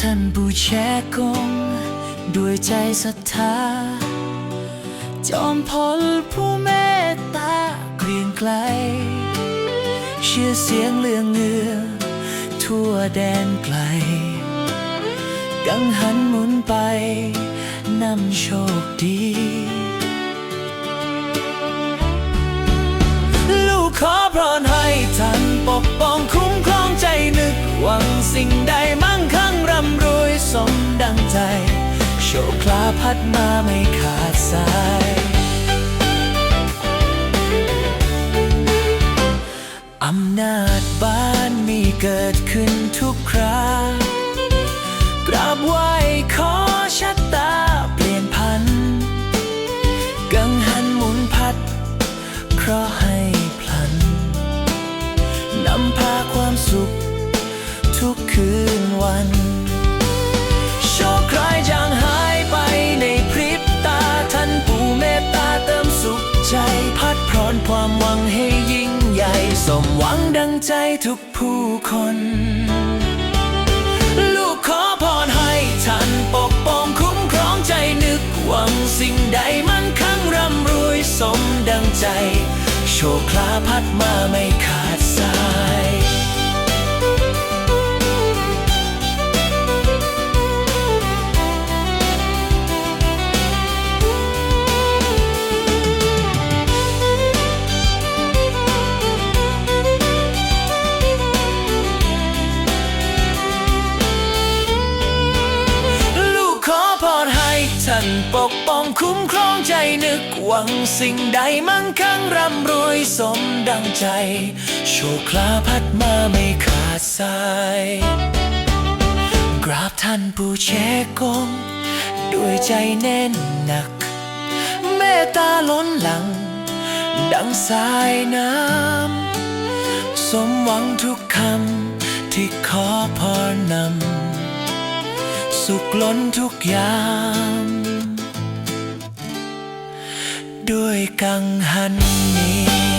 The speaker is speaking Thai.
ท่านผู้แชกง ด้วยใจศรัทธา จอมพลผู้เมตตาเกรียงไกล เชื่อเสียงเลืองเงือ ทั่วแดนไกล กังหันหมุนไปนำโชคดี ดังใจ โชคลาภพัดมาไม่ขาดสาย อำนาจบ้านมีเกิดขึ้นทุกครา มหวังดังใจทุกผู้คน ลูกขอพรให้ท่านปกป้องคุ้มครองใจนึกหวังสิ่งใดมันคั่งร่ำรวยสมดังใจ โชคลาภพัดมาไม่ขาด ให้ท่านปกป้องคุ้มครองใจนึกหวังสิ่งใดมั่งคั่งร่ำรวยสมดังใจ โชคลาภพัดมาไม่ขาดสายกราบท่านผู้แชกง ด้วยใจแน่นหนัก เมตตาล้นหลัง ดังสายน้ำ สมหวังทุกคำที่ขอพรนำ สุขล้นทุกยาม ด้วยกังหันนี้